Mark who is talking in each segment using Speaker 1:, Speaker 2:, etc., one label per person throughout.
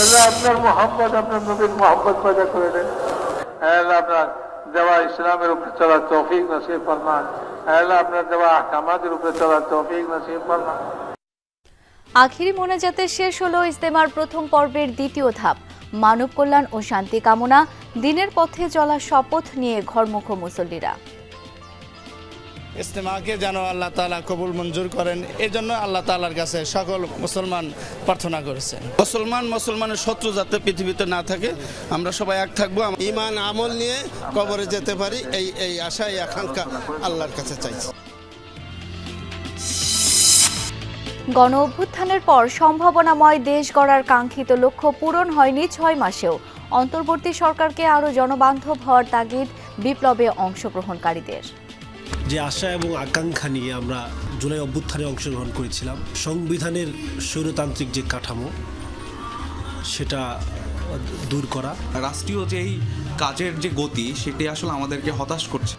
Speaker 1: আল্লাহ আপনার মোহাম্মদ, আপনার নবীর মোহাম্মদ পয়দা করে দেন। আল্লাহ আপনার দেওয়া ইসলামের উপরে চলার তৌফিক নসিব ফরমান। আল্লাহ আপনার দেওয়া আহকামাতের উপরে চলার তৌফিক নসিব ফরমান।
Speaker 2: আখিরি মোনাজাতে শেষ হলো ইস্তেমার প্রথম পর্বের দ্বিতীয় ধাপ। মানব কল্যাণ ও শান্তি কামনা, দিনের পথে চলা শপথ নিয়ে ঘরমুখ মুসল্লিরা।
Speaker 3: ইস্তেমাকে যেন আল্লাহ তালা কবুল মঞ্জুর করেন এই জন্য আল্লাহ তালার কাছে সকল মুসলমান প্রার্থনা করেছেন। মুসলমান মুসলমানের শত্রু যাতে পৃথিবীতে না থাকে আমরা সবাই এক থাকব। ইমান আমল নিয়ে কবরে যেতে পারি এই এই আশা এই আকাঙ্ক্ষা আল্লাহর কাছে চাইছি।
Speaker 2: গণ অভ্যুত্থানের পর সম্ভাবনাময় দেশ গড়ার কাঙ্ক্ষিত লক্ষ্য পূরণ হয়নি ছয় মাসেও। অন্তর্বর্তী সরকারকে আরও জনবান্ধব হওয়ার তাগিদ বিপ্লবে অংশগ্রহণকারীদের।
Speaker 4: যে আশা এবং আকাঙ্ক্ষা নিয়ে আমরা জুলাই অভ্যুত্থানে অংশগ্রহণ করেছিলাম সংবিধানের স্বৈরতান্ত্রিক যে কাঠামো সেটা দূর করা।
Speaker 5: রাষ্ট্রীয় যেই কাজের যে গতি সেটি আসলে আমাদেরকে হতাশ করছে।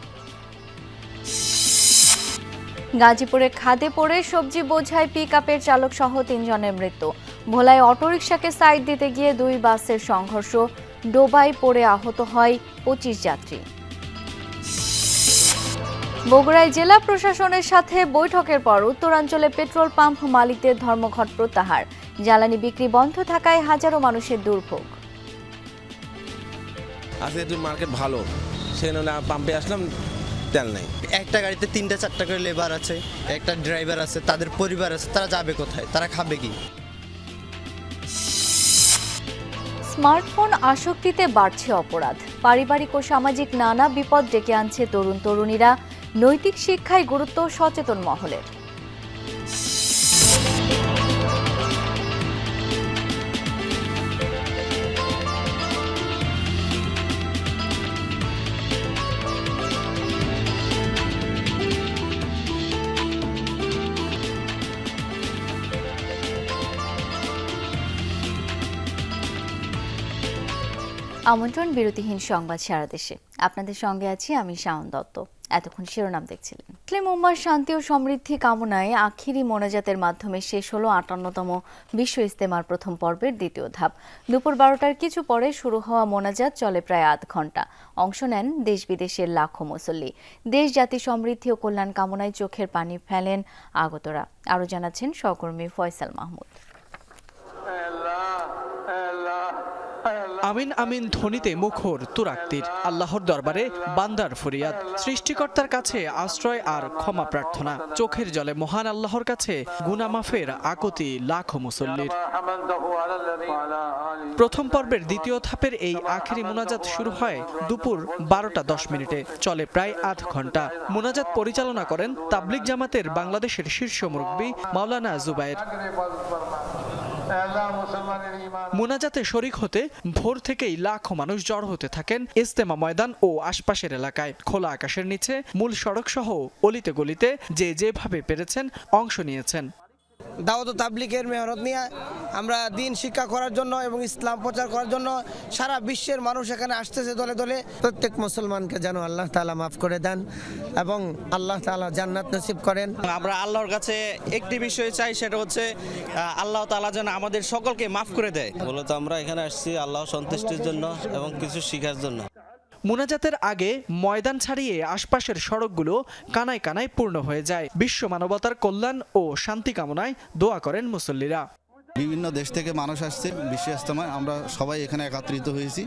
Speaker 2: গাজীপুরে খাদে পড়ে সবজি বোঝাই পিক আপের চালক সহ তিনজনের মৃত্যু। ভোলায় অটোরিকশাকে সাইড দিতে গিয়ে দুই বাসের সংঘর্ষ। ডোবায় পড়ে আহত হয় পঁচিশ যাত্রী। বগুড়ায় জেলা প্রশাসনের সাথে বৈঠকের পর উত্তরাঞ্চলে পেট্রোল পাম্প মালিকদের ধর্মঘট প্রত্যাহার। জ্বালানি বিক্রি বন্ধ থাকায় হাজারো মানুষের দুর্ভোগ।
Speaker 6: আজকে একটু মার্কেট ভালো সেই জন্য পাম্পে আসলাম তেল নেই।
Speaker 7: একটা গাড়িতে তিনটা চারটা করে লেবার আছে একটা ড্রাইভার আছে তাদের পরিবার আছে তারা যাবে কোথায়? তারা খাবে কি?
Speaker 2: স্মার্টফোন আসক্তিতে বাড়ছে অপরাধ। পারিবারিক ও সামাজিক নানা বিপদ ডেকে আনছে তরুণ তরুণীরা নৈতিক শিক্ষায় গুরুত্ব সচেতন মহলের আমন্ত্রণ বিরতিহীন সংবাদ সারা দেশে। আপনাদের সঙ্গে আছি আমি শাওন দত্ত। এতক্ষণ শিরোনাম দেখছিলেন। মুসলিম উম্মার শান্তি ও সমৃদ্ধি কামনায় আখিরি মোনাজাতের মাধ্যমে শেষ হলো আটান্নতম বিশ্ব ইস্তেমার প্রথম পর্বের দ্বিতীয় ধাপ। দুপুর বারোটার কিছু পরে শুরু হওয়া মোনাজাত চলে প্রায় আধ ঘণ্টা। অংশ নেন দেশ বিদেশের লাখো মুসল্লি। দেশ, জাতি সমৃদ্ধি ও কল্যাণ কামনায় চোখের পানি ফেলেন আগতরা। আরও জানাচ্ছেন সহকর্মী ফয়সাল মাহমুদ।
Speaker 8: আমিন আমিন ধ্বনিতে মুখর তুরাক্তির, আল্লাহর দরবারে বান্দার ফরিয়াদ, সৃষ্টিকর্তার কাছে আশ্রয় আর ক্ষমা প্রার্থনা। চোখের জলে মহান আল্লাহর কাছে গুনামাফের আকতি লাখো মুসল্লির। প্রথম পর্বের দ্বিতীয় ধাপের এই আখেরি মোনাজাত শুরু হয় দুপুর বারোটা দশ মিনিটে। চলে প্রায় আধ ঘণ্টা। মোনাজাত পরিচালনা করেন তাবলিক জামাতের বাংলাদেশের শীর্ষ মুরব্বী মাওলানা
Speaker 1: জুবাইর
Speaker 8: মোনাজাতে শরিক হতে ভোর থেকেই লাখো মানুষ জড় হতে থাকেন ইস্তেমা ময়দান ও আশপাশের এলাকায়। খোলা আকাশের নিচে মূল সড়ক সহ অলিতে গলিতে যে যেভাবে পেরেছেন অংশ নিয়েছেন।
Speaker 9: দাওয়াত ও তাবলিকের মেহনত নিয়ে আমরা দিন শিক্ষা করার জন্য এবং ইসলাম প্রচার করার জন্য সারা বিশ্বের মানুষ এখানে আসতেছে দলে দলে। প্রত্যেক মুসলমানকে যেন আল্লাহ তাআলা মাফ করে দেন এবং আল্লাহ তাআলা জান্নাত নসিব করেন।
Speaker 6: আমরা আল্লাহর কাছে একটি বিষয় চাই সেটা হচ্ছে আল্লাহ তালা যেন আমাদের সকলকে মাফ করে দেয়। মূলত আমরা এখানে আসছি আল্লাহ সন্তুষ্টির জন্য এবং কিছু শিখার জন্য।
Speaker 8: মোনাজাতের আগে ময়দান ছাড়িয়ে আশপাশের সড়কগুলো কানায় কানায় পূর্ণ হয়ে যায়। বিশ্ব মানবতার কল্যাণ ও শান্তি কামনায় দোয়া করেন মুসল্লিরা।
Speaker 3: বিভিন্ন দেশ থেকে মানুষ আসছে বিশ্ব ইস্তেমায় আমরা সবাই এখানে একত্রিত হয়েছি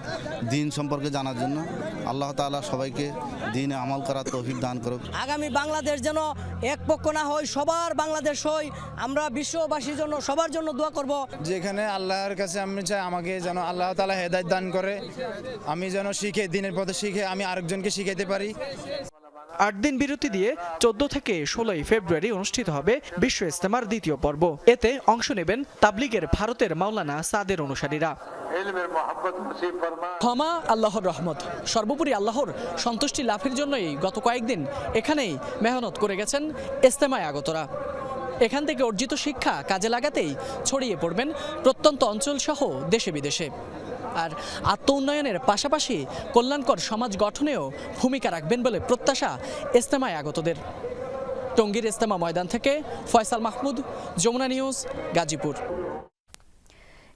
Speaker 3: দিন সম্পর্কে জানার জন্য। আল্লাহ তাআলা সবাইকে দিনে আমল করার তৌফিক দান করুক।
Speaker 9: আগামী বাংলাদেশ যেন এক পক্ষ না হয় সবার বাংলাদেশ হই। আমরা বিশ্ববাসীর জন্য সবার জন্য দোয়া করব।
Speaker 3: যেখানে আল্লাহর কাছে আমি চাই আমাকে যেন আল্লাহ তালা হেদায়ত দান করে। আমি যেন শিখে দিনের পথে শিখে আমি আরেকজনকে শিখাইতে পারি।
Speaker 8: আট দিন বিরতি দিয়ে চোদ্দ থেকে ষোলোই ফেব্রুয়ারি অনুষ্ঠিত হবে বিশ্ব ইস্তেমার দ্বিতীয় পর্ব। এতে অংশ নেবেন তাবলিগের ভারতের মাওলানা সাদের অনুসারীরা। ক্ষমা আল্লাহর রহমত। সর্বোপরি আল্লাহর সন্তুষ্টি লাভের জন্যই গত কয়েকদিন এখানেই মেহনত করে গেছেন ইস্তেমায় আগতরা। এখান থেকে অর্জিত শিক্ষা কাজে লাগাতেই ছড়িয়ে পড়বেন প্রত্যন্ত অঞ্চল সহ দেশে বিদেশে। আর আত্ম উন্নয়নের পাশাপাশি কল্যাণকর সমাজ গঠনেও ভূমিকা রাখবেন বলে প্রত্যাশা ইস্তেমায় আগতদের। টঙ্গীর ইস্তেমা ময়দান থেকে ফয়সাল মাহমুদ, যমুনা নিউজ, গাজীপুর।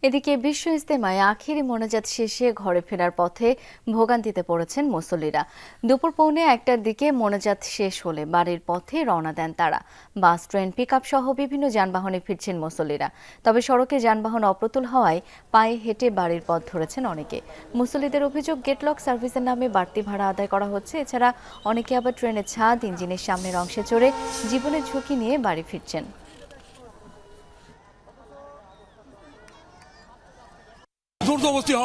Speaker 2: এদিকে বিশ্ব ইস্তেমায় আখিরি মোনাজাত শেষে ঘরে ফেরার পথে ভোগান্তিতে পড়েছেন মুসল্লিরা। দুপুর পৌনে একটার দিকে মোনাজাত শেষ হলে বাড়ির পথে রওনা দেন তারা। বাস, ট্রেন পিক সহ বিভিন্ন যানবাহনে ফিরছেন মুসল্লিরা। তবে সড়কে যানবাহন অপ্রতুল হওয়ায় পায়ে হেঁটে বাড়ির পথ ধরেছেন অনেকে। মুসল্লিদের অভিযোগ, গেটলক সার্ভিসের নামে বাড়তি ভাড়া আদায় করা হচ্ছে। এছাড়া অনেকে আবার ট্রেনের ছাদ, ইঞ্জিনের সামনের অংশে চড়ে জীবনের ঝুঁকি নিয়ে বাড়ি ফিরছেন।
Speaker 10: জোর জবস্তি হ।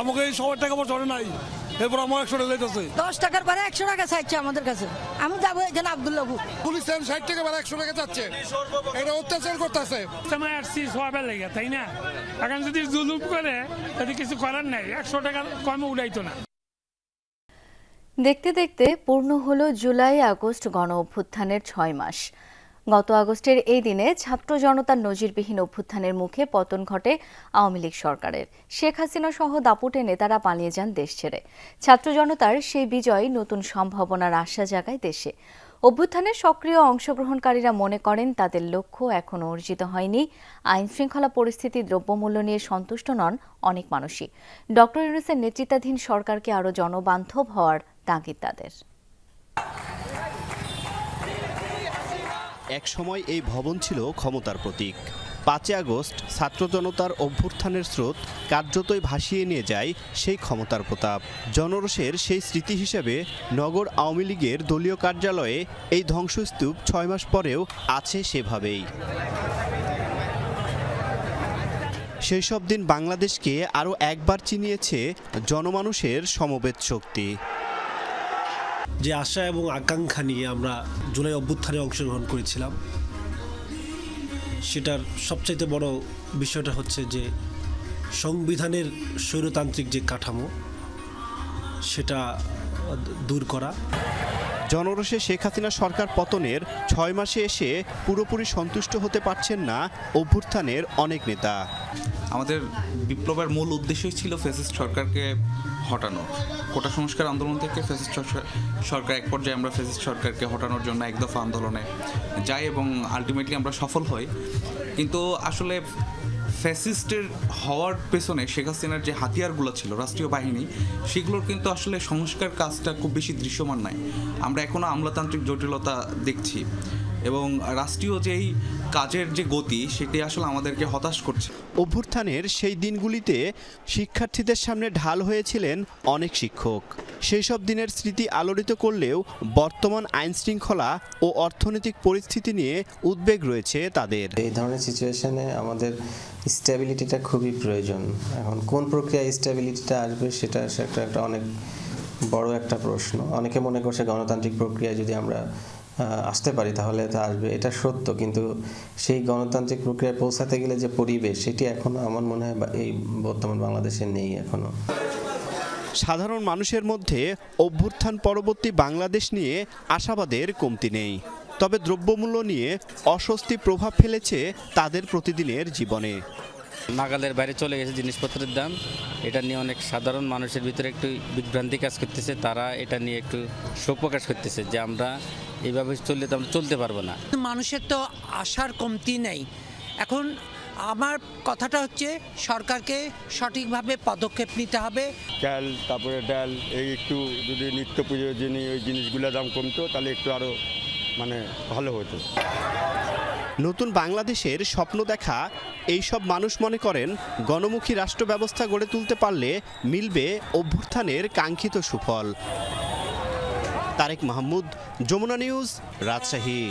Speaker 10: আমাকে এই সবার টাকা আমার চলে নাই। এরপর আমার একশো টাকা লেটেছে
Speaker 11: দশ টাকার পরে একশো টাকা চাইছে আমাদের কাছে। আমি যাব এখানে আবদুল্লাপুর
Speaker 10: পুলিশ ষাট টাকা বেলা একশো টাকা যাচ্ছে এটা অত্যাচার করতেছে।
Speaker 12: সময় আসছি সোয়াবের লেগে তাই না? এখন যদি জুলুম করে তাতে কিছু করার নাই একশো টাকা কমে উড়াইতো না।
Speaker 2: দেখতে দেখতে পূর্ণ হলো জুলাই আগস্ট গণ অভ্যুত্থানের ছয় মাস। গত আগস্টের এই দিনে ছাত্র জনতার নজিরবিহীন অভ্যুত্থানের মুখে পতন ঘটে আওয়ামী লীগ সরকারের। শেখ হাসিনা সহ দাপুটে নেতারা পালিয়ে যান দেশ ছেড়ে। ছাত্র জনতার সেই বিজয় নতুন সম্ভাবনার আশা জাগায় দেশে। অভ্যুত্থানে সক্রিয় অংশগ্রহণকারীরা মনে করেন তাদের লক্ষ্য এখনও অর্জিত হয়নি। আইন শৃঙ্খলা পরিস্থিতি, দ্রব্যমূল্য নিয়ে সন্তুষ্ট নন অনেক মানুষই। ডক্টর ইউনুসের নেতৃত্বাধীন সরকারকে আরও জনবান্ধব হওয়ার তাগিদ তাদের।
Speaker 13: এক সময় এই ভবন ছিল ক্ষমতার প্রতীক। পাঁচই আগস্ট ছাত্র জনতার অভ্যুত্থানের স্রোত কার্যতই ভাসিয়ে নিয়ে যায় সেই ক্ষমতার প্রতাপ। জনরসের সেই স্মৃতি হিসেবে নগর আওয়ামী লীগের দলীয় কার্যালয়ে এই ধ্বংসস্তূপ ছয় মাস পরেও আছে সেভাবেই। সেই সব দিন বাংলাদেশকে আরও একবার চিনিয়েছে জনমানুষের সমবেত শক্তি।
Speaker 4: যে আশা এবং আকাঙ্ক্ষা নিয়ে আমরা জুলাই অভ্যুত্থানে অংশগ্রহণ করেছিলাম, সেটার সবচাইতে বড় বিষয়টা হচ্ছে যে সংবিধানের স্বৈরতান্ত্রিক যে কাঠামো, সেটা দূর করা।
Speaker 13: জনরসে শেখ হাসিনা সরকার পতনের ছয় মাসে এসে পুরোপুরি সন্তুষ্ট হতে পারছেন না অভ্যুত্থানের অনেক নেতা।
Speaker 5: আমাদের বিপ্লবের মূল উদ্দেশ্যই ছিল ফ্যাসিস্ট সরকারকে হটানো। কোটা সংস্কার আন্দোলন থেকে ফ্যাসিস্ট সরকার- এক পর্যায়ে আমরা ফ্যাসিস্ট সরকারকে হটানোর জন্য এক দফা আন্দোলনে যাই এবং আলটিমেটলি আমরা সফল হই। কিন্তু আসলে ফ্যাসিস্টের হওয়ার পেছনে শেখ হাসিনার যে হাতিয়ারগুলো ছিল, রাষ্ট্রীয় বাহিনী, সেগুলোর কিন্তু আসলে সংস্কার কাজটা খুব বেশি দৃশ্যমান নাই আমরা এখনও আমলাতান্ত্রিক জটিলতা দেখছি। এবং রাষ্ট্রীয় যেই কাজের যে গতি সেটি আসলে আমাদেরকে হতাশ করছে।
Speaker 13: অভ্যুত্থানের সেই দিনগুলিতে শিক্ষার্থীদের সামনে ঢাল হয়েছিলেন অনেক শিক্ষক। সেই সব দিনের স্মৃতি আলোড়িত করলেও বর্তমান আইন শৃঙ্খলা ও অর্থনৈতিক পরিস্থিতি নিয়ে উদ্বেগ রয়েছে তাদের।
Speaker 14: এই ধরনের সিচুয়েশনে আমাদের স্টেবিলিটিটা খুবই প্রয়োজন। এখন কোন প্রক্রিয়ায় স্টেবিলিটিটা আসবে সেটা সেটা একটা অনেক বড় একটা প্রশ্ন। অনেকে মনে করছে গণতান্ত্রিক প্রক্রিয়ায় যদি আমরা আসতে পারি, তাহলে তা আসবে, এটা সত্য। কিন্তু সেই গণতান্ত্রিক প্রক্রিয়ায় পৌঁছাতে গেলে যে পরিবেশ, সেটি এখনও আমার মনে হয় এই বর্তমান বাংলাদেশে নেই এখনও।
Speaker 13: সাধারণ মানুষের মধ্যে অভ্যুত্থান পরবর্তী বাংলাদেশ নিয়ে আশাবাদের কমতি নেই। তবে দ্রব্যমূল্য নিয়ে অস্বস্তি প্রভাব ফেলেছে তাদের প্রতিদিনের জীবনে।
Speaker 6: নাগালের বাইরে চলে গেছে জিনিসপত্রের দাম। এটা নিয়ে অনেক সাধারণ মানুষের ভিতরে একটু বিভ্রান্তি কাজ করতেছে। তারা এটা নিয়ে একটু শোক প্রকাশ করতেছে যে আমরা এইভাবে চললে তো আমরা চলতে পারব না।
Speaker 11: মানুষের তো আশার কমতি নেই। এখন আমার কথাটা হচ্ছে সরকারকে সঠিকভাবে পদক্ষেপ নিতে হবে।
Speaker 10: চাল তারপরে ডাল এই একটু যদি নিত্য প্রয়োজনীয় ওই জিনিসগুলোর দাম কমতো তাহলে একটু আরও মানে ভালো হতো।
Speaker 13: নতুন বাংলাদেশের স্বপ্ন দেখা এই সব মানুষ মনে করেন গণমুখী রাষ্ট্র ব্যবস্থা গড়ে তুলতে পারলে মিলবে অভ্যুত্থানের কাঙ্ক্ষিত সুফল। Tarek Mahmud, Jamuna news, Rajshahi.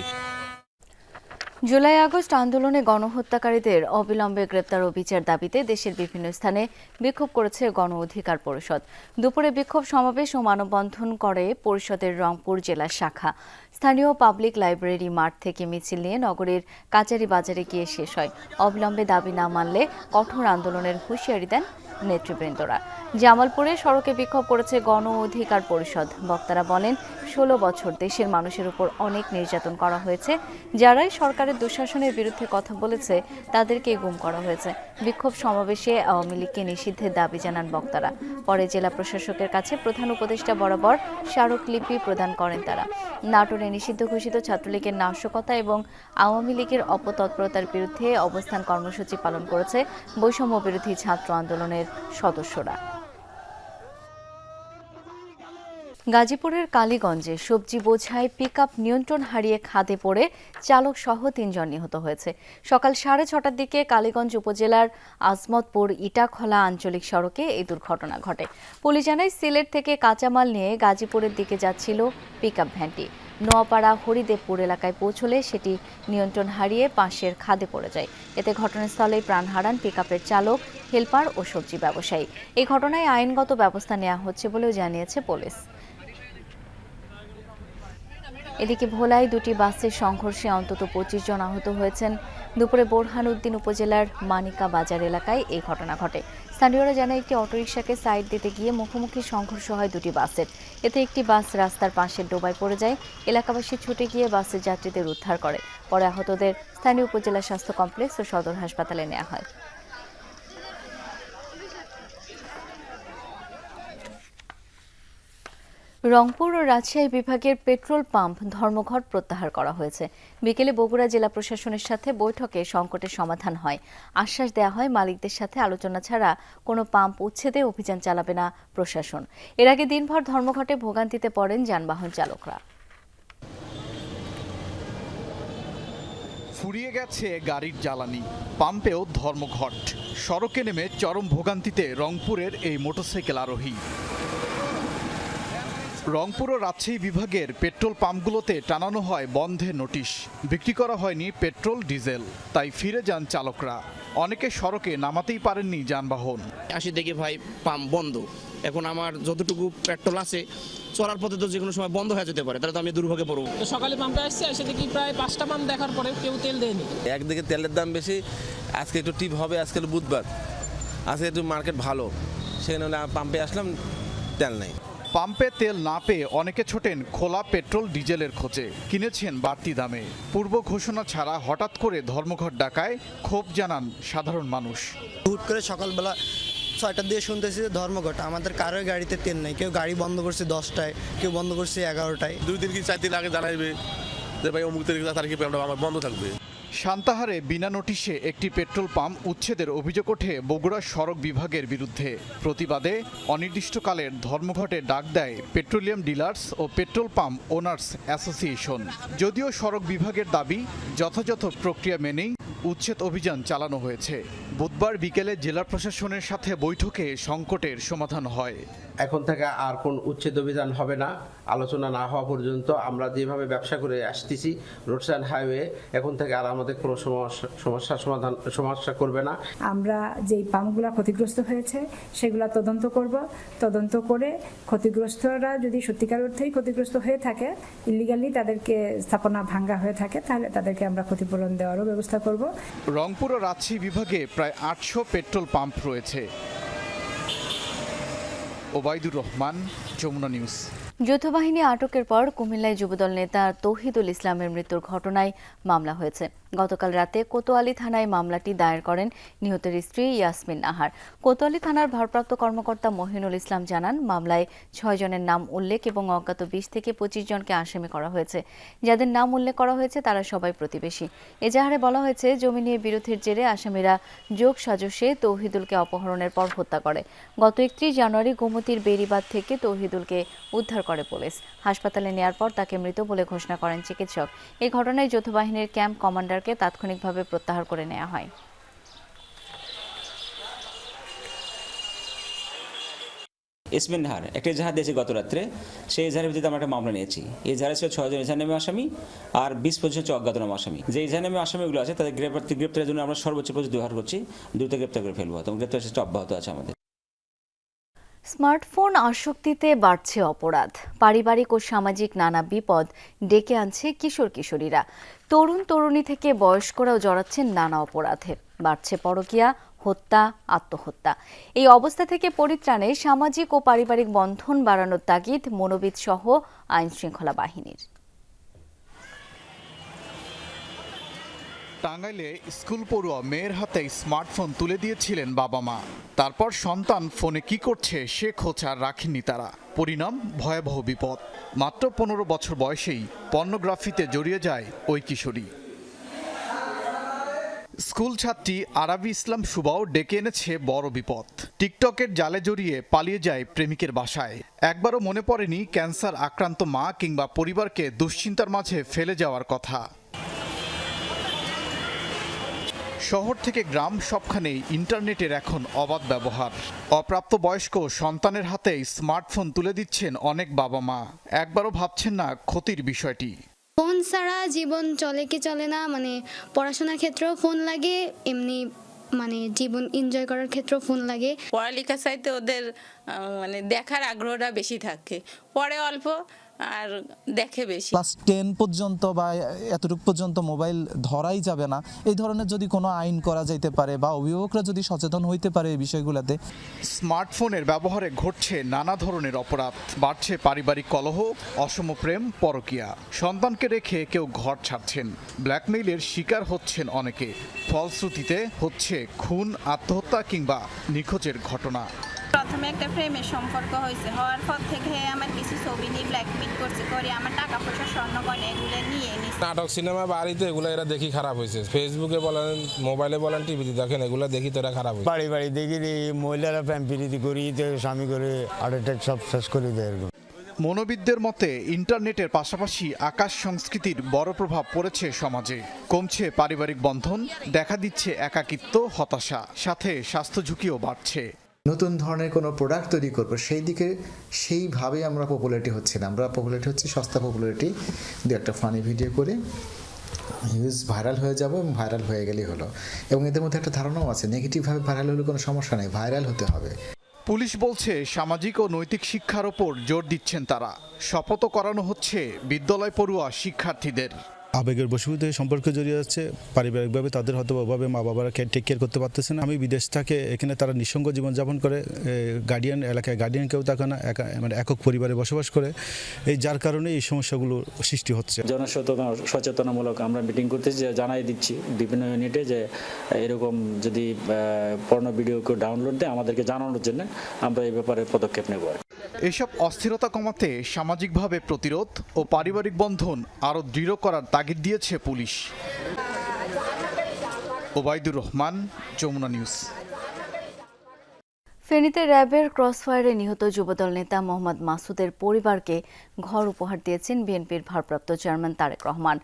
Speaker 2: July August আন্দোলনে গণহত্যাকারীদের অবিলম্বে গ্রেপ্তার ও বিচার দাবিতে দেশের বিভিন্ন স্থানে বিক্ষোভ করেছে গণ অধিকার পরিষদ। দুপুরে বিক্ষোভ সমাবেশ ও মানববন্ধন করে পরিষদের রংপুর জেলা শাখা। স্থানীয় পাবলিক লাইব্রেরি মাঠ থেকে মিছিল নিয়ে নগরীর কাচারি বাজারে গিয়ে শেষ হয়। অবিলম্বে দাবি না মানলে কঠোর আন্দোলনের হুঁশিয়ারি দেন নেতৃবৃন্দরা। জামালপুরে সড়কে বিক্ষোভ করেছে গণ অধিকার পরিষদ। বক্তারা বলেন, ষোলো বছর দেশের মানুষের উপর অনেক নির্যাতন করা হয়েছে। যারাই সরকারের দুঃশাসনের বিরুদ্ধে কথা বলেছে, তাদেরকে গুম করা হয়েছে। বিক্ষোভ সমাবেশে আওয়ামী লীগকে নিষিদ্ধের দাবি জানান বক্তারা। পরে জেলা প্রশাসকের কাছে প্রধান উপদেষ্টা বরাবর স্মারকলিপি প্রদান করেন তারা। নাটোরে নিষিদ্ধ ঘোষিত ছাত্রলীগের নাশকতা এবং আওয়ামী লীগের অপতৎপরতার বিরুদ্ধে অবস্থান কর্মসূচি পালন করেছে বৈষম্য বিরোধী ছাত্র আন্দোলনের সদস্যরা। গাজীপুরের কালীগঞ্জে সবজি বোঝাই পিকআপ নিয়ন্ত্রণ হারিয়ে খাদে পড়ে চালক সহ তিনজন নিহত হয়েছে। সকাল সাড়ে ছটার দিকে কালীগঞ্জ উপজেলার আজমতপুর ইটাখলা আঞ্চলিক সড়কে এই দুর্ঘটনা ঘটে। পুলিশ জানায়, সিলেট থেকে কাঁচামাল নিয়ে গাজীপুরের দিকে যাচ্ছিল পিকআপ ভ্যানটি। নোয়াপাড়া হরিদেবপুর এলাকায় পৌঁছলে সেটি নিয়ন্ত্রণ হারিয়ে পাশের খাদে পড়ে যায়। এতে ঘটনাস্থলেই প্রাণ হারান পিকআপের চালক, হেলপার ও সবজি ব্যবসায়ী। এই ঘটনায় আইনগত ব্যবস্থা নেওয়া হচ্ছে বলেও জানিয়েছে পুলিশ। এদিকে ভোলায় দুটি বাসের সংঘর্ষে অন্তত পঁচিশ জন আহত হয়েছেন। দুপুরে বোরহান উদ্দিন উপজেলার মানিকা বাজার এলাকায় এই ঘটনা ঘটে। স্থানীয়রা জানায়, একটি অটোরিকশাকে সাইড দিতে গিয়ে মুখোমুখি সংঘর্ষ হয় দুটি বাসের। এতে একটি বাস রাস্তার পাশে ডোবায় পড়ে যায়। এলাকাবাসী ছুটে গিয়ে বাসের যাত্রীদের উদ্ধার করে। পরে আহতদের স্থানীয় উপজেলা স্বাস্থ্য কমপ্লেক্স ও সদর হাসপাতালে নেওয়া হয়। রংপুর ও রাজশাহী বিভাগের পেট্রোল পাম্প ধর্মঘট প্রত্যাহার করা হয়েছে। বিকেলে বগুড়া জেলা প্রশাসনের সাথে বৈঠকে সংকটের সমাধান হয়। আশ্বাস দেওয়া হয়, মালিকদের সাথে আলোচনা ছাড়া কোনো পাম্প উচ্ছেদে অভিযান চালাবে না প্রশাসন। এর আগে দিনভর ধর্মঘটে ভোগান্তিতে পড়েন যানবাহন চালকরা।
Speaker 15: ফুরিয়ে গেছে গাড়ির জ্বালানি, পাম্পেও ধর্মঘট। সড়কে নেমে চরম ভোগান্তিতে রংপুরের এই মোটরসাইকেল আরোহী। রংপুর ও রাজশাহী বিভাগের পেট্রোল পাম্পগুলোতে টানানো হয় বন্ধের নোটিশ। বিক্রি করা হয়নি পেট্রোল ডিজেল তাই ফিরে যান চালকরা। অনেকে সড়কে নামাতেই পারেননি যানবাহন।
Speaker 16: আসি দেখি ভাই পাম্প বন্ধ। এখন আমার যতটুকু পেট্রোল আছে চলার পথে তো যে কোনো সময় বন্ধ হয়ে যেতে পারে তাহলে তো আমি দুর্ভোগে পড়ব।
Speaker 8: তো সকালে পাম্পে আসছে এসে দেখি প্রায় পাঁচটা পাম্প দেখার পরে কেউ তেল দেয়নি।
Speaker 17: একদিকে তেলের দাম বেশি আজকে একটু টিপ হবে আজকে বুধবার। আজকে একটু মার্কেট ভালো। সেখানে পাম্পে আসলাম তেল নেই।
Speaker 15: পাম্পে তেল না পেয়ে অনেকে ছোটেন খোলা পেট্রোল ডিজেলের খোঁজে। কিনেছেন বাড়তি দামে। পূর্ব ঘোষণা ছাড়া হঠাৎ করে ধর্মঘট ডাকায় ক্ষোভ জানান সাধারণ মানুষ।
Speaker 7: হুট করে সকালবেলা ছয়টার দিকে শুনতেছি যে ধর্মঘট। আমাদের কারোর গাড়িতে তেল নেই। কেউ গাড়ি বন্ধ করছে দশটায় কেউ বন্ধ করছে এগারোটায়।
Speaker 17: দুই দিন কি চার দিন আগে জানাইবে যে ভাই অমুক তারিখে তারিখে আমার বন্ধ থাকবে।
Speaker 15: সান্তাহারে বিনা নোটিশে একটি পেট্রোল পাম্প উচ্ছেদের অভিযোগ ওঠে বগুড়া সড়ক বিভাগের বিরুদ্ধে। প্রতিবাদে অনির্দিষ্টকালের ধর্মঘটে ডাক দেয় পেট্রোলিয়াম ডিলার্স ও পেট্রোল পাম্প ওনার্স অ্যাসোসিয়েশন। যদিও সড়ক বিভাগের দাবি, যথাযথ প্রক্রিয়া মেনেই উচ্ছেদ অভিযান চালানো হয়েছে। বুধবার বিকেলে জেলা প্রশাসনের সাথে বৈঠকে সংকটের সমাধান হয়।
Speaker 18: এখন থেকে আর কোন উচ্ছেদ অভিযান হবে না। আলোচনা না হওয়া পর্যন্ত আমরা যেভাবে ব্যবসা করে আসতেছি রোডস অ্যান্ড হাইওয়ে এখন থেকে আর আমাদের কোনো সমস্যা সমস্যার সমাধান সমস্যা করবে না।
Speaker 19: আমরা যেই পাম্পগুলো ক্ষতিগ্রস্ত হয়েছে সেগুলো তদন্ত করব। তদন্ত করে ক্ষতিগ্রস্তরা যদি সত্যিকার অর্থেই ক্ষতিগ্রস্ত হয়ে থাকে ইলিগালি তাদেরকে স্থাপনা ভাঙ্গা হয়ে থাকে তাহলে তাদেরকে আমরা ক্ষতিপূরণ দেওয়ারও ব্যবস্থা করব।
Speaker 15: রংপুর ও রাজশাহী বিভাগে প্রায় আটশো পেট্রোল পাম্প রয়েছে। ওবায়দুর রহমান যমুনা নিউজ।
Speaker 2: যৌথবাহিনী আটকের পর কুমিল্লায় যুবদল নেতা তৌহিদুল ইসলামের মৃত্যুর ঘটনায় মামলা হয়েছে। গতকাল রাতে কোতোয়ালি থানায় মামলাটি দায়ের করেন নিহতের স্ত্রী ইয়াসমিন আহার কোতোয়ালি থানার ভারপ্রাপ্ত কর্মকর্তা মহিনুল ইসলাম জানান, মামলায় ছয় জনের নাম উল্লেখ এবং অজ্ঞাত বিশ থেকে পঁচিশ জনকে আসামি করা হয়েছে। যাদের নাম উল্লেখ করা হয়েছে, তারা সবাই প্রতিবেশী। এজাহারে বলা হয়েছে, জমি নিয়ে বিরোধের জেরে আসামিরা যোগ সাজসে তৌহিদুলকে অপহরণের পর হত্যা করে। গত একত্রিশ জানুয়ারি গোমতীর বেরিবাদ থেকে তৌহিদুলকে উদ্ধার করে পুলিশ। হাসপাতালে নেয়ার পর তাকে মৃত বলে ঘোষণা করেন চিকিৎসক। এই ঘটনায় যৌথ বাহিনীর ক্যাম্প কমান্ডারকে তাৎক্ষণিকভাবে প্রত্যাহার করে নেওয়া হয়।
Speaker 20: এসমিন নাহার একটা এজাহার দিয়েছে গত রাত্রে সেই এজাহারের ভিত্তিতে আমরা একটা মামলা নিয়েছি। এই এজাহারে ছিল ছয়জন এজাহার নামে আসামি আর বিশ পঁচিশ হচ্ছে অজ্ঞাতনাম আসামি। যে এজাহার নামে আসামিগুলো আছে, তাদের গ্রেপ্তার গ্রেপ্তারের জন্য আমরা সর্বোচ্চ পর্যন্ত ব্যবহার করছি। দ্রুত গ্রেপ্তার করে ফেলব। এবং গ্রেপ্তার অব্যাহত আছে আমাদের।
Speaker 2: স্মার্টফোন আসক্তিতে বাড়ছে অপরাধ। পারিবারিক ও সামাজিক নানা বিপদ ডেকে আনছে কিশোর কিশোরীরা। তরুণ তরুণী থেকে বয়স্করাও জড়াচ্ছেন নানা অপরাধে। বাড়ছে পরকিয়া, হত্যা, আত্মহত্যা। এই অবস্থা থেকে পরিত্রাণে সামাজিক ও পারিবারিক বন্ধন বাড়ানোর তাগিদ মনোবিদ সহ আইন শৃঙ্খলা বাহিনীর।
Speaker 15: টাঙ্গাইলে স্কুল পড়ুয়া মেয়ের হাতে স্মার্টফোন তুলে দিয়েছিলেন বাবা মা। তারপর সন্তান ফোনে কি করছে সে আর রাখেননি তারা। পরিণাম ভয়াবহ বিপদ। মাত্র পনেরো বছর বয়সেই পর্নোগ্রাফিতে জড়িয়ে যায় ওই কিশোরী। স্কুল ছাত্রী আরাবি ইসলাম সুবাও ডেকে এনেছে বড় বিপদ। টিকটকের জালে জড়িয়ে পালিয়ে যায় প্রেমিকের বাসায়। একবারও মনে পড়েনি ক্যান্সার আক্রান্ত মা কিংবা পরিবারকে দুশ্চিন্তার মাঝে ফেলে যাওয়ার কথা। শহর থেকে গ্রাম সবখানেই ইন্টারনেটের এখন অবাধ ব্যবহার। অপ্রাপ্ত বয়স্ক সন্তানের হাতে স্মার্টফোন তুলে দিচ্ছেন অনেক বাবা মা। একবারও ভাবছেন না ক্ষতির বিষয়টি।
Speaker 21: ফোন ছাড়া জীবন চলে কি চলে না? মানে পড়াশোনার ক্ষেত্রেও ফোন লাগে এমনি মানে জীবন এনজয় করার ক্ষেত্রেও ফোন লাগে।
Speaker 22: পড়ালেখা চাইতে ওদের মানে দেখার আগ্রহটা বেশি থাকে। পরে অল্প আর দেখে বেশি।
Speaker 23: ক্লাস টেন পর্যন্ত বা এতটুকু পর্যন্ত মোবাইল ধরাই যাবে না। এই ধরনের যদি কোনো আইন করা যাইতে পারে বা অভিভাবকরা যদি সচেতন হইতে পারে এই বিষয়গুলোতে।
Speaker 15: স্মার্টফোনের ব্যবহারে ঘটছে নানা ধরনের অপরাধ। বাড়ছে পারিবারিক কলহ অসম প্রেম পরকিয়া। সন্তানকে রেখে কেউ ঘর ছাড়ছেন। ব্ল্যাকমেইলের শিকার হচ্ছেন অনেকে। ফলশ্রুতিতে হচ্ছে খুন আত্মহত্যা কিংবা নিখোঁজের ঘটনা।
Speaker 24: প্রথমে একটা প্রেমের সম্পর্ক হয়েছে। হওয়ার পর থেকে আমার কিছু ছবি নিয়ে ব্ল্যাকমেল করছে করে আমার টাকা পয়সা স্বর্ণ গয়না এগুলো নিয়ে নিচ্ছে
Speaker 25: নাটক সিনেমা বাড়িতে এগুলো এরা দেখি খারাপ হয়েছে। ফেসবুকে বলেন মোবাইলে বলেন টিভিতে দেখেন এগুলো দেখি তো এরা খারাপ হয়েছে।
Speaker 26: বাড়ি বাড়ি দেখি রে, মহিলারা প্রেম প্রীতি করি তো স্বামী করে হার্ট অ্যাটাক সব শেষ করে দেয় এরকম।
Speaker 15: মনোবিদদের মতে ইন্টারনেটের পাশাপাশি আকাশ সংস্কৃতির বড় প্রভাব পড়েছে সমাজে। কমছে পারিবারিক বন্ধন দেখা দিচ্ছে একাকিত্ব হতাশা সাথে স্বাস্থ্য ঝুঁকিও বাড়ছে।
Speaker 27: নতুন ধরনের কোনো প্রোডাক্ট তৈরি করব, সেই দিকে, সেইভাবে আমরা পপুলারিটি হচ্ছে না। আমরা পপুলারিটি হচ্ছে সস্তা পপুলারিটি দু একটা ফানি ভিডিও করে ইউজ ভাইরাল হয়ে যাব এবং ভাইরাল হয়ে গেলেই হলো। এবং এদের মধ্যে একটা ধারণাও আছে নেগেটিভভাবে ভাইরাল হলে কোনো সমস্যা নেই ভাইরাল হতে হবে।
Speaker 15: পুলিশ বলছে, সামাজিক ও নৈতিক শিক্ষার ওপর জোর দিচ্ছেন তারা। শপথ করানো হচ্ছে বিদ্যালয় পড়ুয়া শিক্ষার্থীদের।
Speaker 28: আবেগের বশীভূত হয়ে সম্পর্কে জড়িয়ে যাচ্ছে পারিবারিকভাবে তাদের হয়তো ওভাবে মা বাবারা টেক কেয়ার করতে পারতেছে না। আমি বিদেশ থেকে এখানে তারা নিঃসঙ্গ জীবনযাপন করে গার্ডিয়ান এলাকায় গার্ডিয়ান কেউ থাকে না, একা মানে একক পরিবারে বসবাস করে। এই যার কারণে এই সমস্যাগুলো সৃষ্টি হচ্ছে।
Speaker 29: জনসচেতন, সচেতনামূলক আমরা মিটিং করতেছি, যে জানাই দিচ্ছি বিভিন্ন ইউনিটে যে এরকম যদি পর্ণ ভিডিও কেউ ডাউনলোড দেয়, আমাদেরকে জানানোর জন্য আমরা এই ব্যাপারে পদক্ষেপ নেব।
Speaker 15: এসব অস্থিরতা কমাতে সামাজিকভাবে প্রতিরোধ ও পারিবারিক বন্ধন আরও দৃঢ় করার তাগিদ দিয়েছে পুলিশ। ওবায়দুর রহমান, যমুনা নিউজ।
Speaker 2: ফেনীতে র্যাবের ক্রসফায়ারে নিহত যুবদল নেতা মোহাম্মদ মাসুদের পরিবারকে ঘর উপহার দিয়েছেন বিএনপির ভারপ্রাপ্ত চেয়ারম্যান তারেক রহমান।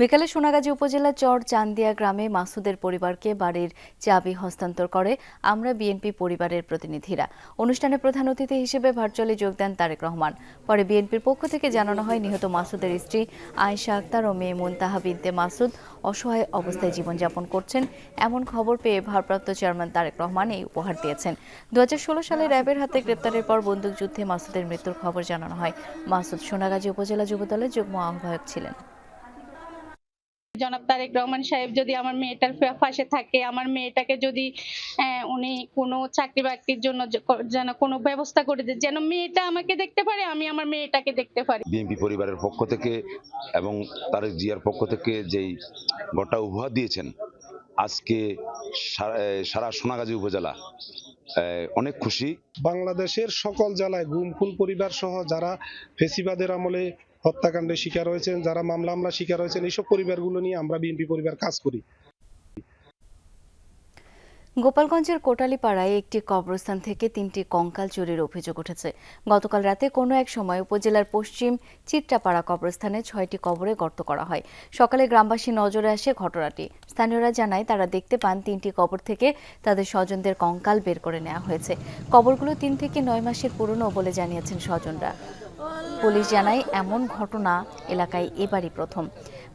Speaker 2: বিকালে সোনাগাজী উপজেলা চর চান্দিয়া গ্রামে মাসুদের পরিবারকে বাড়ির চাবি হস্তান্তর করে আমরা বিএনপি পরিবারের প্রতিনিধিরা। অনুষ্ঠানে প্রধান অতিথি হিসেবে ভার্চুয়ালি যোগ দেন তারেক রহমান। পরে বিএনপির পক্ষ থেকে জানানো হয়, নিহত মাসুদের স্ত্রী আয়েশা আক্তার ও মেয়ে মুনতাহা বিনতে মাসুদ অসহায় অবস্থায় জীবনযাপন করছেন। এমন খবর পেয়ে ভারপ্রাপ্ত চেয়ারম্যান তারেক রহমান এই উপহার দিয়েছেন। দু সালে র্যাবের হাতে গ্রেপ্তারের পর বন্দুকযুদ্ধে মাসুদের মৃত্যুর খবর জানানো হয়। মাসুদ সোনাগাজী উপজেলা যুবদলের যুগ্ম আহ্বায়ক ছিলেন।
Speaker 24: জনাব তারেক রহমান সাহেব যদি আমার মেয়েটার পাশে থাকে আমার মেয়েটাকে যদি আহ, উনি কোনো চাকরি বাকরির জন্য যেন কোনো ব্যবস্থা করে দেয় যেন মেয়েটা আমাকে দেখতে পারে আমি আমার মেয়েটাকে দেখতে পারি।
Speaker 30: বিএনপি পরিবারের পক্ষ থেকে এবং তারেক জিয়ার পক্ষ থেকে যেই গোটা উপহার দিয়েছেন আজকে সারা সোনাগাজী উপজেলা অনেক খুশি।
Speaker 31: বাংলাদেশের সকল জেলায় গুম পরিবার সহ যারা ফেসিবাদের আমলে হত্যাকাণ্ডের শিকার হয়েছেন, যারা মামলা হামলা শিকার হয়েছেন, এইসব পরিবারগুলো নিয়ে আমরা বিএনপি পরিবার কাজ করি।
Speaker 2: গোপালগঞ্জের কোটালীপাড়ায় একটি কবরস্থান থেকে তিনটি কঙ্কাল চুরির অভিযোগ উঠেছে। গতকাল রাতে কোনো এক সময় উপজেলার পশ্চিম চিত্রাপাড়া কবরস্থানে ছয়টি কবরে গর্ত করা হয়। সকালে গ্রামবাসী নজরে আসে ঘটনাটি। স্থানীয়রা জানায়, তারা দেখতে পান তিনটি কবর থেকে তাদের স্বজনদের কঙ্কাল বের করে নেওয়া হয়েছে। কবরগুলো তিন থেকে নয় মাসের পুরনো বলে জানিয়েছেন স্বজনরা। পুলিশ জানায়, এমন ঘটনা এলাকায় এবারই প্রথম।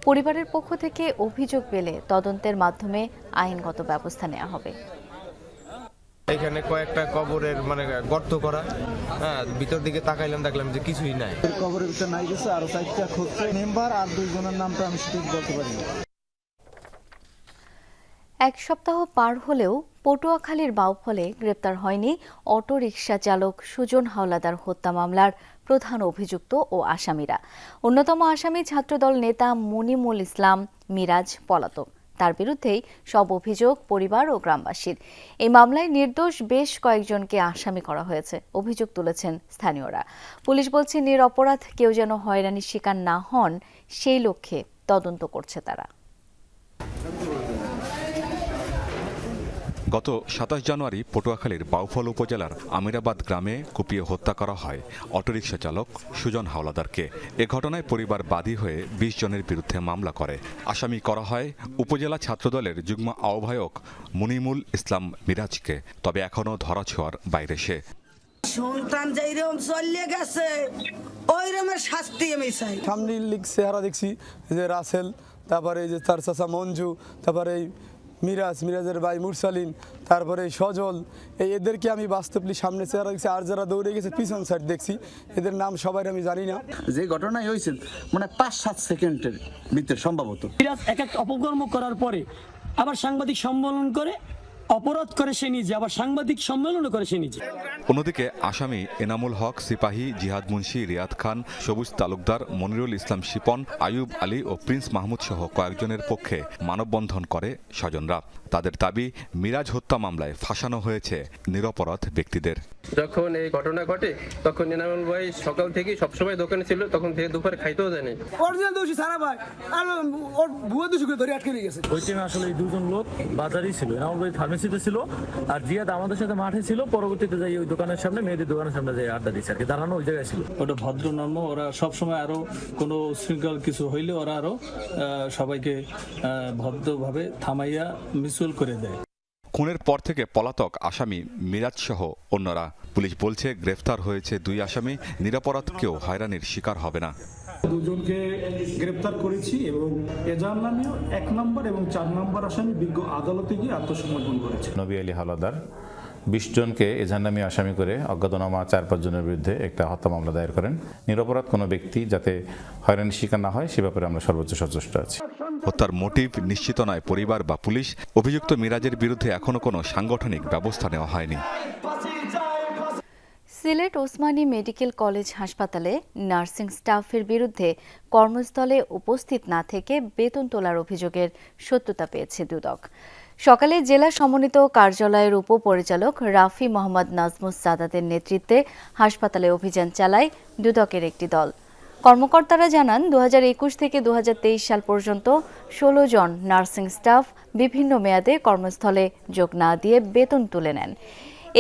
Speaker 2: পরিবারের পক্ষ থেকে অভিযোগ পেলে তদন্তের মাধ্যমে আইনগত ব্যবস্থা নেওয়া হবে।
Speaker 32: এখানে কয়েকটা কবরের মানে গর্ত করা হ্যাঁ ভিতর দিকে তাকাইলাম দেখলাম যে কিছুই নাই।
Speaker 23: কবরের ভিতরে নাই গেছে আরও চারটা খুঁজছে মেম্বার আর দুইজনের নামটা আমি ঠিক বলতে পারি না।
Speaker 2: এক সপ্তাহ পার হলেও পটুয়াখালীর বাউফলে গ্রেপ্তার হয়নি অটোরিকশা চালক সুজন হাওলাদার হত্যা মামলার। প্রধান অভিযুক্ত ও আসামিরা। অন্যতম আসামি ছাত্রদল নেতা মনিমুল ইসলাম মিরাজ পলাতক। তার বিরুদ্ধেই সব অভিযোগ পরিবার ও গ্রামবাসীর। এই মামলায় নির্দোষ বেশ কয়েকজনকে আসামি করা হয়েছে, অভিযোগ তুলেছেন স্থানীয়রা। পুলিশ বলছে নিরপরাধ কেউ যেন হয়রানির শিকার না হন, সেই লক্ষ্যে তদন্ত করছে তারা।
Speaker 33: গত সাতাশ জানুয়ারি পটুয়াখালীর বাউফল উপজেলার আমিরাবাদ গ্রামে কুপিয়ে হত্যা করা হয় অটোরিকশা চালক সুজন হাওলাদারকে। এ ঘটনায় পরিবার বাদী হয়ে বিশ জনের বিরুদ্ধে মামলা করে। আসামি করা হয় উপজেলা ছাত্রদলের যুগ্ম আহ্বায়ক মুনিমুল ইসলাম মিরাজকে। তবে এখনও ধরাছোঁয়ার বাইরে সে।
Speaker 34: সন্তান যেইরকম চলিয়ে গেছে ওই রকমের শাস্তি আমি চাই।
Speaker 35: সামনে লিগ চেহারা দেখছি যে রাসেল তারপরে এই যে তার চাচা মঞ্জু তারপরে এই মিরাজ মিরাজের ভাই মুরসালিন তারপরে সজল এই এদেরকে আমি বাস্তবলি সামনে চেহারা দেখছি আর যারা দৌড়ে গেছে পিছন সাইড দেখছি এদের নাম সবাই আমি জানি না।
Speaker 36: যে ঘটনাই হয়েছে মানে পাঁচ সাত সেকেন্ডের ভিতরে সম্ভবত।
Speaker 37: মিরাজ এক এক অপকর্ম করার পরে আবার সাংবাদিক সম্মেলন করে অপরাধ করে সে নিজে, আবার সাংবাদিক সম্মেলনও করে সে নিজে।
Speaker 33: অন্যদিকে আসামি এনামুল হক, সিপাহী জিহাদ মুন্সি রিয়াদ খান, সবুজ তালুকদার মনিরুল ইসলাম শিপন, আয়ুব আলী ও প্রিন্স মাহমুদ সহ কয়েকজনের পক্ষে মানববন্ধন করে স্বজনরা। তাদের দাবি মিরাজ হত্যা মামলায় ফাঁসানো হয়েছে নিরপরাধ ব্যক্তিদের।
Speaker 38: যখন এই ঘটনা ঘটে তখন এনামুল ভাই সকাল থেকে সবসময় দোকানে ছিল তখন থেকে দুপুরে খাইতেও যায়নি
Speaker 35: অরিজিনাল দোষী সারা ভাই। আর ওর ভুয়া দোষী করে ধরে আটকে নিয়ে গেছে।
Speaker 29: ওই টাইমে আসলে এই দুজন লোক বাজারই ছিল। এনামুল ভাই ফার্মেসিতে ছিল আর জিয়াদ আমাদের সাথে মাঠে ছিল পরবর্তীতে যাই ওই দোকানের সামনে মেয়েদের দোকানের সামনে যাই আড্ডা দিচ্ছে আর কি দাঁড়ানো ওই জায়গায় ছিল। ওটা ভদ্র নর্ম ওরা সবসময় আরও কোনো শৃঙ্খল কিছু হইলে ওরা আরও সবাইকে ভদ্রভাবে থামাইয়া মিসুল করে দেয়।
Speaker 33: খুনের পর থেকে পলাতক আসামি মিরাজ সহ অন্যরা। পুলিশ বলছে গ্রেফতার হয়েছে দুই আসামি নিরাপরাধ কেউ হয়রানির শিকার হবে না।
Speaker 39: দুজনকে গ্রেপ্তার করেছি এবং এজার নামেও এক নম্বর এবং চার নম্বর আসামি বিজ্ঞ আদালতে গিয়ে আত্মসমর্পণ করেছে।
Speaker 40: নবী আলী হাওলাদার বিশ জনকে এজাহারনামী আসামি করে অজ্ঞাতনামা চার পাঁচজনের বিরুদ্ধে একটা হত্যা মামলা দায়ের করেন। নিরপরাধ কোনো ব্যক্তি যাতে হয়রানির শিকার না হয় সে ব্যাপারে আমরা সর্বোচ্চ সচেষ্ট আছি।
Speaker 33: হত্যার মোটিভ নিশ্চিত নয় পরিবার বা পুলিশ। অভিযুক্ত মিরাজের বিরুদ্ধে এখনও কোনো সাংগঠনিক ব্যবস্থা নেওয়া হয়নি।
Speaker 2: সিলেট ওসমানী মেডিকেল কলেজ হাসপাতালে নার্সিং স্টাফের বিরুদ্ধে কর্মস্থলে উপস্থিত না থেকে বেতন তোলার অভিযোগের সত্যতা পেয়েছে দুদক। সকালে জেলা সমন্বিত কার্যালয়ের উপপরিচালক রাফি মোহাম্মদ নাজমুস সাদাতের নেতৃত্বে হাসপাতালে অভিযান চালায় দুদকের একটি দল। কর্মকর্তারা জানান দু হাজার একুশ থেকে দু হাজার তেইশ সাল পর্যন্ত ষোলো জন নার্সিং স্টাফ বিভিন্ন মেয়াদে কর্মস্থলে যোগ না দিয়ে বেতন তুলে নেন।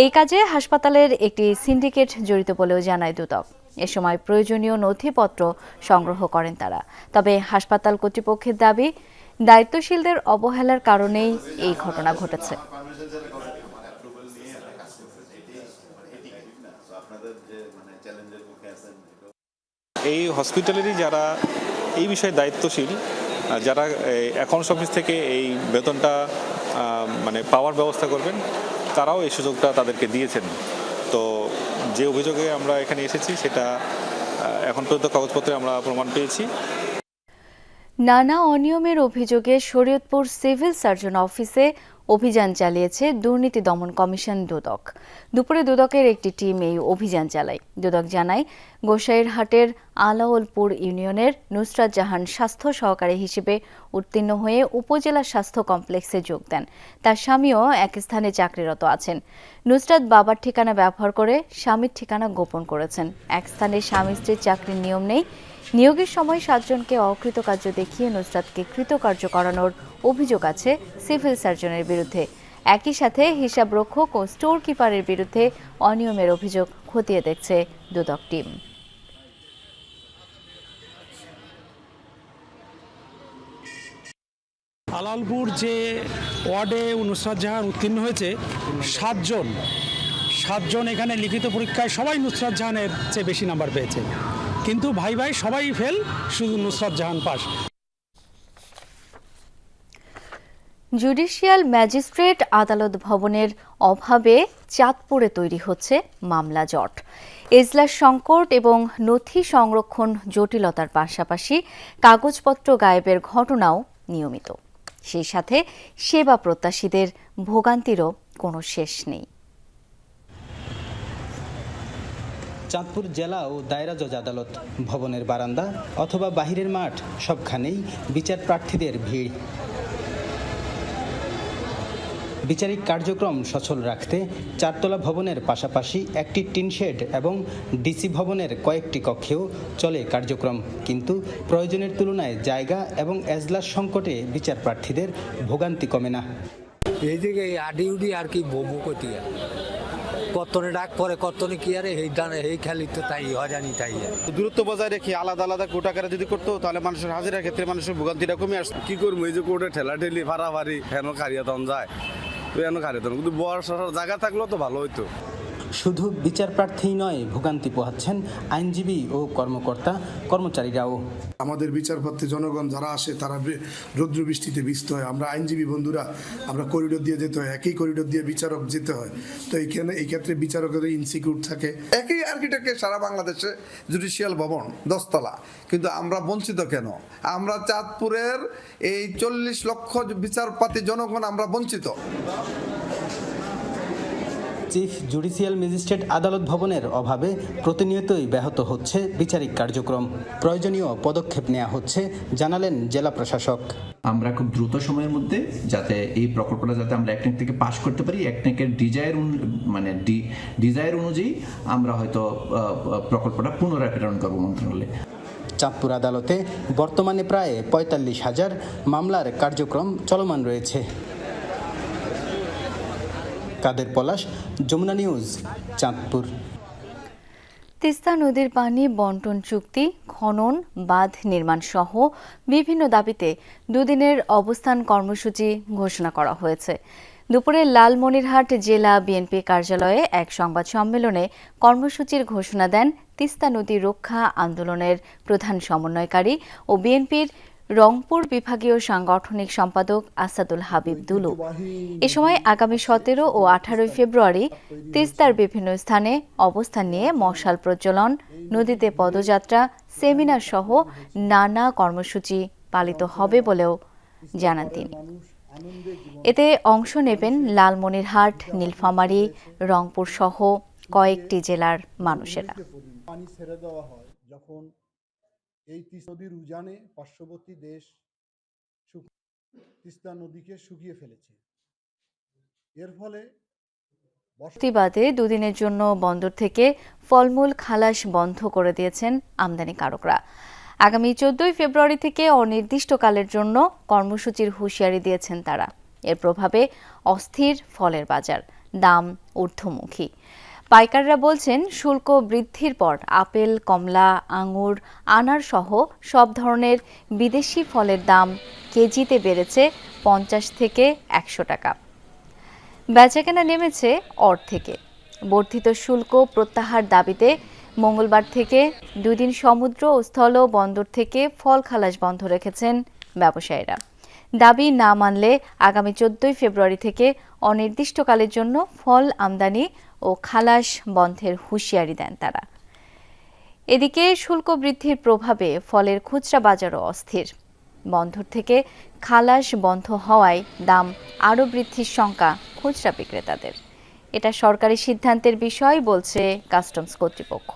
Speaker 2: এই কাজে হাসপাতালের একটি সিন্ডিকেট জড়িত বলেও জানায় দুদক। এ সময় প্রয়োজনীয় নথিপত্র সংগ্রহ করেন তারা। তবে হাসপাতাল কর্তৃপক্ষের দাবি, দায়িত্বশীলদের অবহেলার কারণেই এই ঘটনা ঘটেছে।
Speaker 41: এই হসপিটালেরই যারা এই বিষয়ে দায়িত্বশীল যারা অ্যাকাউন্টস অফিস থেকে এই বেতনটা মানে পাওয়ার ব্যবস্থা করবেন, তারাও এই সুযোগটা তাদেরকে দিয়েছেন। তো যে অভিযোগে আমরা এখানে এসেছি, সেটা এখন পর্যন্ত কাগজপত্রে আমরা প্রমাণ পেয়েছি।
Speaker 2: নানা অনিয়মের অভিযোগে শরীয়তপুর সিভিল সার্জন অফিসে অভিযান চালিয়েছে দুর্নীতি দমন কমিশন দুদক। দুপুরে দুদকের একটি টিম এই অভিযান চালায়। দুদক জানায়, গোসাইরহাটের আলাওলপুর ইউনিয়নের নুসরাত জাহান স্বাস্থ্য সহকারী হিসেবে উত্তীর্ণ হয়ে উপজেলা স্বাস্থ্য কমপ্লেক্সে যোগ দেন। তার স্বামীও এক স্থানে চাকরিরত আছেন। নুসরাত বাবার ঠিকানা ব্যবহার করে স্বামীর ঠিকানা গোপন করেছেন। এক স্থানে স্বামী স্ত্রীর চাকরির নিয়ম নেই নিয়োগের সময় সাতজনকে অকৃতকার্য দেখিয়ে নুসরাতকে কৃতকার্য করানোর অভিযোগ আছে সিভিল সার্জনের বিরুদ্ধে। একই সাথে হিসাব রক্ষক ও স্টোর কিপারের বিরুদ্ধে অনিয়মের অভিযোগ খতিয়ে দেখছে দুদক টিম।
Speaker 39: আলালপুর যে ওয়ার্ডে নুসরাত জাহান উত্তীর্ণ হয়েছে, সাতজন সাতজন এখানে লিখিত পরীক্ষায় সবাই নুসরাত জাহানের চেয়ে বেশি নাম্বার পেয়েছে। কিন্তু ভাই ভাই, সবাই ফেল, শুধু Nusrat Jahan pass
Speaker 2: judicial magistrate আদালত ভবনের অভাবে চাঁদপুরে তৈরি হচ্ছে মামলা জট। এজলাস সংকট এবং নথি সংরক্ষণ জটিলতার পাশাপাশি কাগজপত্র গায়েবের ঘটনাও নিয়মিত। সেই সাথে সেবা প্রত্যাশীদের ভোগান্তিরও কোনো শেষ নেই।
Speaker 42: চাঁদপুর জেলা ও দায়রা জজ আদালত, ভবনের বারান্দা অথবা বাহিরের মাঠ, সবখানেই বিচার প্রার্থীদের ভিড়। বিচারিক কার্যক্রম সচল রাখতে চারতলা ভবনের পাশাপাশি একটি টিন শেড এবং ডিসি ভবনের কয়েকটি কক্ষেও চলে কার্যক্রম। কিন্তু প্রয়োজনের তুলনায় জায়গা এবং এজলাস সংকটে বিচার প্রার্থীদের ভোগান্তি কমে না।
Speaker 43: এই দিকে আডি আর কি কতনে ডাক পরে কর্তনে কি আরে এই দানে এই খেলি তো তাই হজানি তাই।
Speaker 44: দূরত্ব বজায় রেখে আলাদা আলাদা কোটা করে যদি করতো তাহলে মানুষের হাজিরার ক্ষেত্রে মানুষের ভোগান্তিটা কমে আসতো।
Speaker 45: কি করব এই যে কোর্টে ঠেলা ঠেলি ফাড়াফাড়ি হেন খারিয়া তখন যায় তো হেন খারিয়া তখন কিন্তু বর্ষার জায়গা থাকলেও তো ভালো হইতো।
Speaker 42: শুধু বিচার প্রার্থীই নয়, ভোগান্তি পোহাচ্ছেন আইনজীবী ও কর্মকর্তা, কর্মচারীরাও।
Speaker 46: আমাদের বিচারপত্রে জনগণ যারা আসে, তারা রৌদ্র বৃষ্টিতে ভিজতে হয়। আমরা আইনজীবী বন্ধুরা, আমরা করিডোর দিয়ে যেতে হয়, একই করিডোর দিয়ে বিচারক যেতে হয়। তো এইখানে এই ক্ষেত্রে বিচারকের ইনসিকিউর থাকে।
Speaker 47: একই আর্কিটেক্টের সারা বাংলাদেশে জুডিশিয়াল ভবন, দশতলা। কিন্তু আমরা বঞ্চিত কেন? আমরা চাঁদপুরের এই চল্লিশ লক্ষ বিচারপাতি জনগণ, আমরা বঞ্চিত।
Speaker 42: চিফ জুডিশিয়াল ম্যাজিস্ট্রেট আদালত ভবনের অভাবে প্রতিনিয়তই ব্যাহত হচ্ছে বিচারিক কার্যক্রম। প্রয়োজনীয় পদক্ষেপ নেওয়া হচ্ছে জানালেন জেলা প্রশাসক।
Speaker 48: আমরা খুব দ্রুত সময়ের মধ্যে যাতে এই প্রকল্পটা যাতে আমরা একনেক থেকে পাশ করতে পারি একনেকের ডিজায়ার মানে ডিজায়ার অনুযায়ী আমরা হয়তো প্রকল্পটা পুনরায় প্রেরণ করব মন্ত্রণালয়ে।
Speaker 42: চাঁদপুর আদালতে বর্তমানে প্রায় পঁয়তাল্লিশ হাজার মামলার কার্যক্রম চলমান রয়েছে। কাদের পলাশ? যমুনা নিউজ, চাঁদপুর।
Speaker 2: তিস্তা নদীর পানি, বন্টন চুক্তি, খনন, বাঁধ নির্মাণ সহ বিভিন্ন দাবিতে দুদিনের অবস্থান কর্মসূচি ঘোষণা করা হয়েছে। দুপুরে লালমনিরহাট জেলা বিএনপি কার্যালয়ে এক সংবাদ সম্মেলনে কর্মসূচির ঘোষণা দেন তিস্তা নদী রক্ষা আন্দোলনের প্রধান সমন্বয়কারী ও বিএনপির রংপুর বিভাগীয় সাংগঠনিক সম্পাদক আসাদুল হাবিব দুলু। এ সময় আগামী সতেরো ও আঠারোই ফেব্রুয়ারি তিস্তার বিভিন্ন স্থানে অবস্থান নিয়ে মশাল প্রজ্বলন, নদীতে পদযাত্রা, সেমিনার সহ নানা কর্মসূচি পালিত হবে বলেও জানান তিনি। এতে অংশ নেবেন লালমনিরহাট, নীলফামারী, রংপুর সহ কয়েকটি জেলার মানুষেরা।
Speaker 49: যখন এই তিস্তা নদীর উজানে পার্শ্ববর্তী দেশ তিস্তা নদীকে শুকিয়ে ফেলেছে। এর ফলে
Speaker 2: প্রতিবাদে দুদিনের জন্য বন্দর থেকে ফলমূল, খালাস বন্ধ করে দিয়েছেন আমদানিকারকরা আগামী চোদ্দই ফেব্রুয়ারি থেকে অনির্দিষ্টকালের জন্য কর্মসূচির হুঁশিয়ারি দিয়েছেন তারা। এর প্রভাবে অস্থির ফলের বাজার, দাম ঊর্ধ্বমুখী। পাইকাররা বলছেন, শুল্ক বৃদ্ধির পর আপেল, কমলা, আঙুর আনার সহ সব ধরনের বিদেশি ফলের দাম কেজিতে বেড়েছে পঞ্চাশ থেকে একশো টাকা। বেচাকেনা নেমেছে অর্ধেকে বর্ধিত শুল্ক প্রত্যাহার দাবিতে মঙ্গলবার থেকে দুদিন সমুদ্র ও স্থল বন্দর থেকে ফল খালাস বন্ধ রেখেছেন ব্যবসায়ীরা। দাবি না মানলে আগামী চোদ্দই ফেব্রুয়ারি থেকে অনির্দিষ্টকালের জন্য ফল আমদানি ও খালাস বন্ধের হুঁশিয়ারি দেন তারা। এদিকে শুল্ক বৃদ্ধির প্রভাবে ফলের খুচরা বাজারও অস্থির। বন্ধর থেকে খালাস বন্ধ হওয়ায় দাম আরও বৃদ্ধির শঙ্কা খুচরা বিক্রেতাদের। এটা সরকারি সিদ্ধান্তের বিষয়, বলছে কাস্টমস কর্তৃপক্ষ।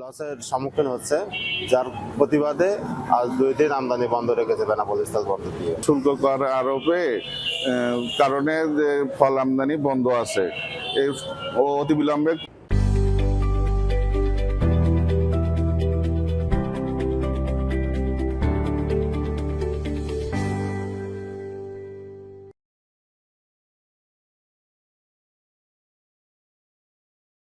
Speaker 50: লসের সম্মুখীন হচ্ছে, যার প্রতিবাদে আজ দুই দিন আমদানি বন্ধ রেখেছে বেনাপোল স্থল বন্দর দিয়ে।
Speaker 51: শুল্ক কর আরোপে কারণে ফল আমদানি বন্ধ আছে। অতি বিলম্বে